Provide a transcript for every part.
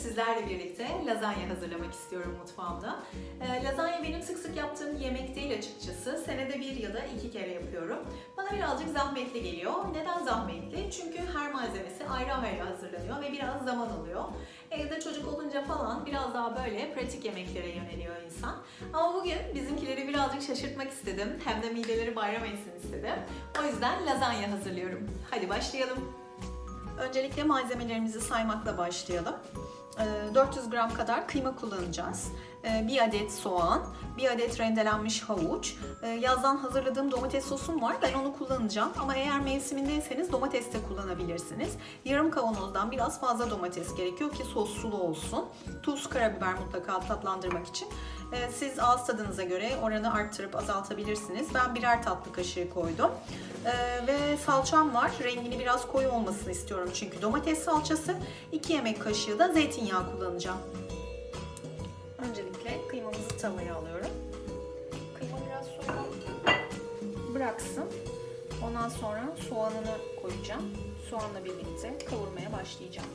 sizlerle birlikte lazanya hazırlamak istiyorum mutfağımda. Ee, lazanya benim sık sık yaptığım yemek değil açıkçası. Senede bir ya da iki kere yapıyorum. Bana birazcık zahmetli geliyor. Neden zahmetli? Çünkü her malzemesi ayrı ayrı hazırlanıyor ve biraz zaman alıyor. Evde çocuk olunca falan biraz daha böyle pratik yemeklere yöneliyor insan. Ama bugün bizimkileri birazcık şaşırtmak istedim. Hem de mideleri bayram etsin istedim. O yüzden lazanya hazırlıyorum. Hadi başlayalım. Öncelikle malzemelerimizi saymakla başlayalım. Ee, 400 gram kadar kıyma kullanacağız. Ee, Bir adet soğan, bir adet rendelenmiş havuç. Ee, Yazdan hazırladığım domates sosum var. Ben onu kullanacağım. Ama eğer mevsimindeyseniz domates de kullanabilirsiniz. Yarım kavanozdan biraz fazla domates gerekiyor ki sos sulu olsun. Tuz, karabiber mutlaka tatlandırmak için. Ee, Siz ağız tadınıza göre oranı arttırıp azaltabilirsiniz. Ben birer tatlı kaşığı koydum. Salçam var. Rengini biraz koyu olmasını istiyorum çünkü domates salçası. 2 yemek kaşığı da zeytinyağı kullanacağım. Öncelikle kıymamızı tavaya alıyorum. Kıyma biraz suyunu bıraksın. Ondan sonra soğanını koyacağım. Soğanla birlikte kavurmaya başlayacağım.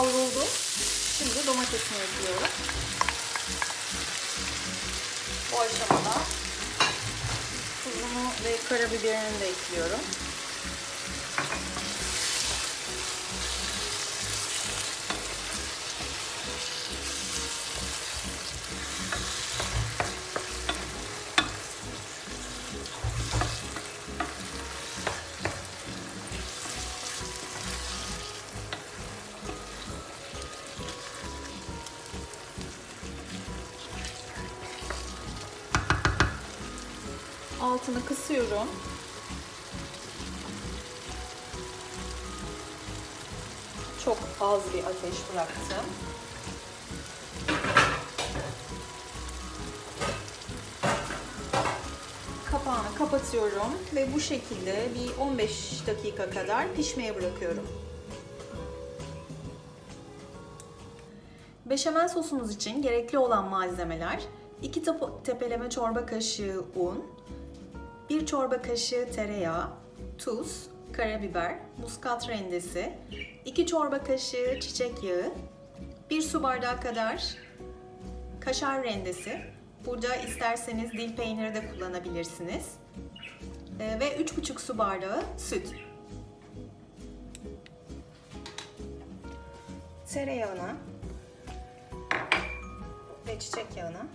Kavruldu. Şimdi domatesini ekliyorum. Bu aşamada tuzunu ve karabiberini de ekliyorum. Altını kısıyorum. Çok az bir ateş bıraktım. Kapağını kapatıyorum ve bu şekilde bir 15 dakika kadar pişmeye bırakıyorum. Beşamel sosumuz için gerekli olan malzemeler 2 tepeleme çorba kaşığı un, 1 çorba kaşığı tereyağı, tuz, karabiber, muskat rendesi, 2 çorba kaşığı çiçek yağı, 1 su bardağı kadar kaşar rendesi. Burada isterseniz dil peyniri de kullanabilirsiniz. Ee, Ve 3,5 su bardağı süt. Tereyağına ve çiçek yağını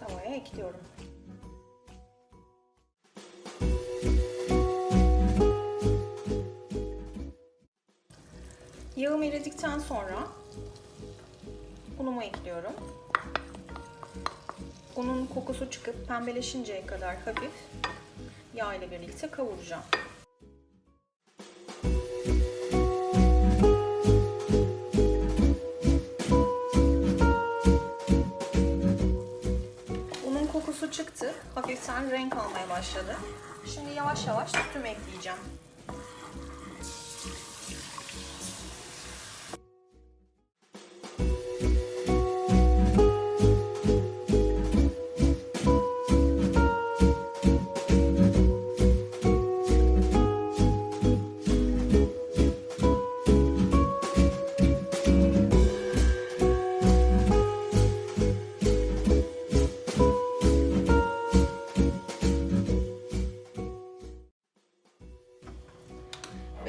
tavaya ekliyorum. Yağım eridikten sonra unumu ekliyorum. Unun kokusu çıkıp pembeleşinceye kadar hafif yağ ile birlikte kavuracağım. Unun kokusu çıktı. Hafiften renk almaya başladı. Şimdi yavaş yavaş sütümü ekleyeceğim.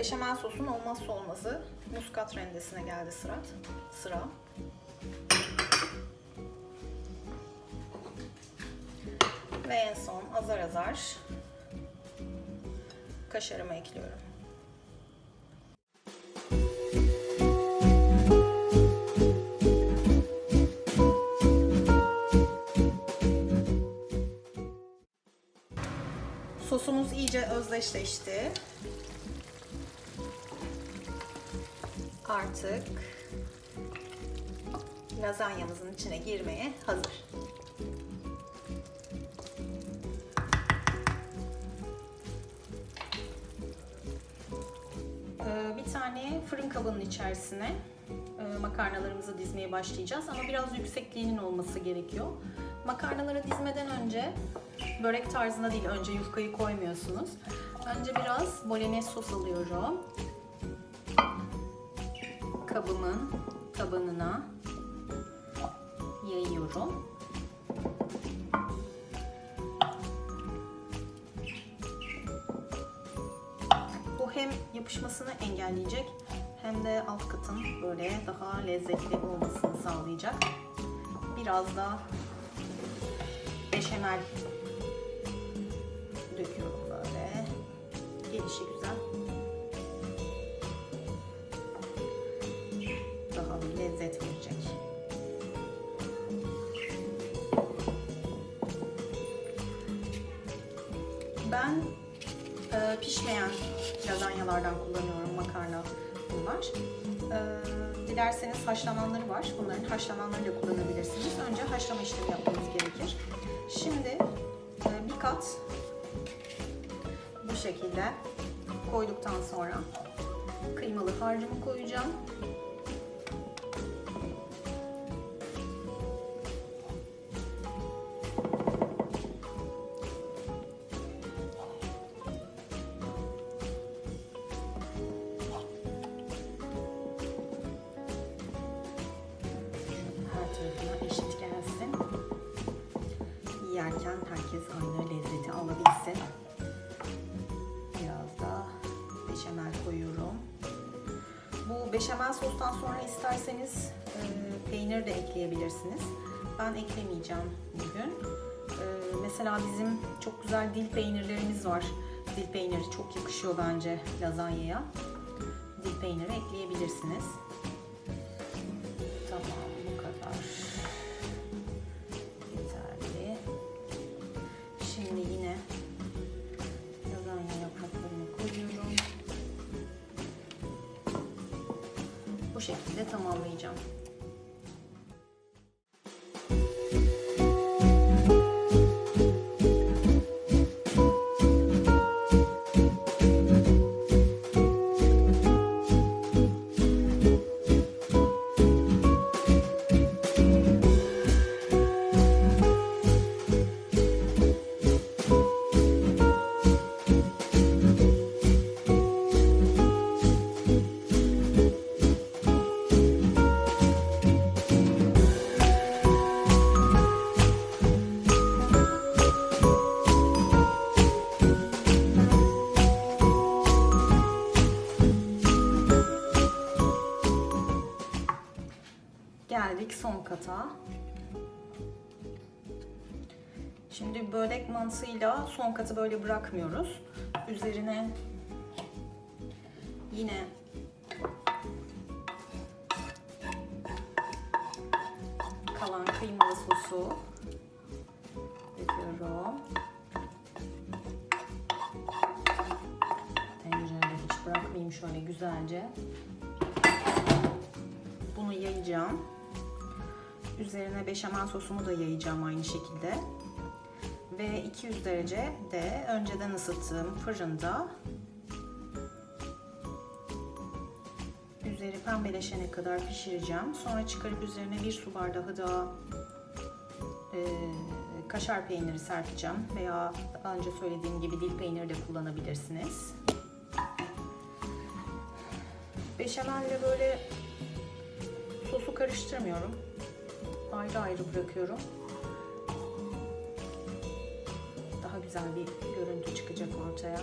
Beşamel sosun olmazsa olmazı muskat rendesine geldi sıra. Sıra. Ve en son azar azar kaşarımı ekliyorum. Sosumuz iyice özdeşleşti. Artık lazanyamızın içine girmeye hazır. Ee, bir tane fırın kabının içerisine e, makarnalarımızı dizmeye başlayacağız ama biraz yüksekliğinin olması gerekiyor. Makarnaları dizmeden önce börek tarzında değil, önce yufkayı koymuyorsunuz. Önce biraz bolognese sos alıyorum. Kabımın tabanına yayıyorum. Bu hem yapışmasını engelleyecek hem de alt katın böyle daha lezzetli olmasını sağlayacak. Biraz da beşamel döküyorum böyle. Gelişi güzel. Ben e, pişmeyen lazanyalardan kullanıyorum makarna bunlar. E, dilerseniz haşlananları var. Bunların haşlananlarıyla kullanabilirsiniz. Önce haşlama işlemi yapmanız gerekir. Şimdi e, bir kat bu şekilde koyduktan sonra kıymalı harcımı koyacağım. Herkes aynı lezzeti alabilsin. Biraz da beşamel koyuyorum. Bu beşamel sostan sonra isterseniz e, peynir de ekleyebilirsiniz. Ben eklemeyeceğim bugün. Mesela bizim çok güzel dil peynirlerimiz var. Dil peyniri çok yakışıyor bence lazanyaya. Dil peyniri ekleyebilirsiniz. Şekilde tamamlayacağım. Geldik son kata. Şimdi börek mantığıyla son katı böyle bırakmıyoruz. Üzerine yine kalan kıymalı sosu döküyorum. Tencerede hiç bırakmayayım şöyle güzelce. Bunu yayacağım. Üzerine beşamel sosumu da yayacağım aynı şekilde. Ve 200 derece de önceden ısıttığım fırında üzeri pembeleşene kadar pişireceğim. Sonra çıkarıp üzerine bir su bardağı daha e, kaşar peyniri serpeceğim veya daha önce söylediğim gibi dil peyniri de kullanabilirsiniz. Beşamelle böyle sosu karıştırmıyorum. Ayrı ayrı bırakıyorum. Daha güzel bir görüntü çıkacak ortaya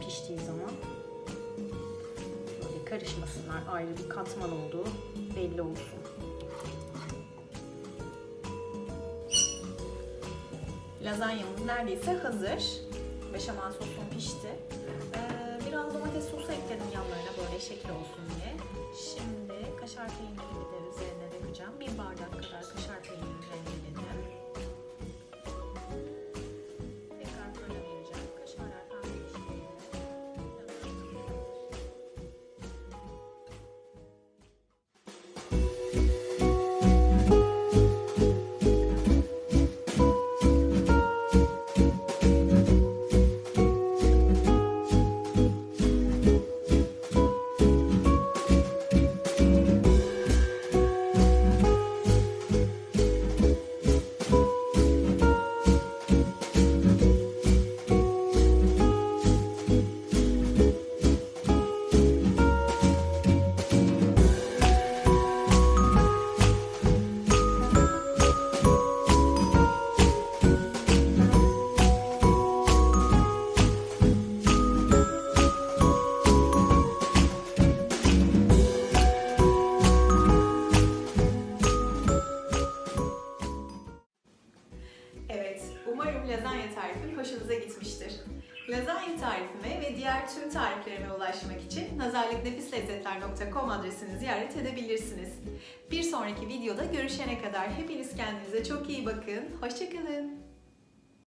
piştiği zaman. karışmasınlar. Ayrı bir katman olduğu belli olsun. Lazanyamız neredeyse hazır. Beşamel sosum pişti. Ee, biraz domates sosu ekledim yanlarına böyle şekil olsun diye. Şimdi kaşar peynirimi de üzerine dökeceğim. Bir bardak tüm tariflerime ulaşmak için nazarlıknefislezzetler.com adresini ziyaret edebilirsiniz. Bir sonraki videoda görüşene kadar hepiniz kendinize çok iyi bakın. Hoşçakalın.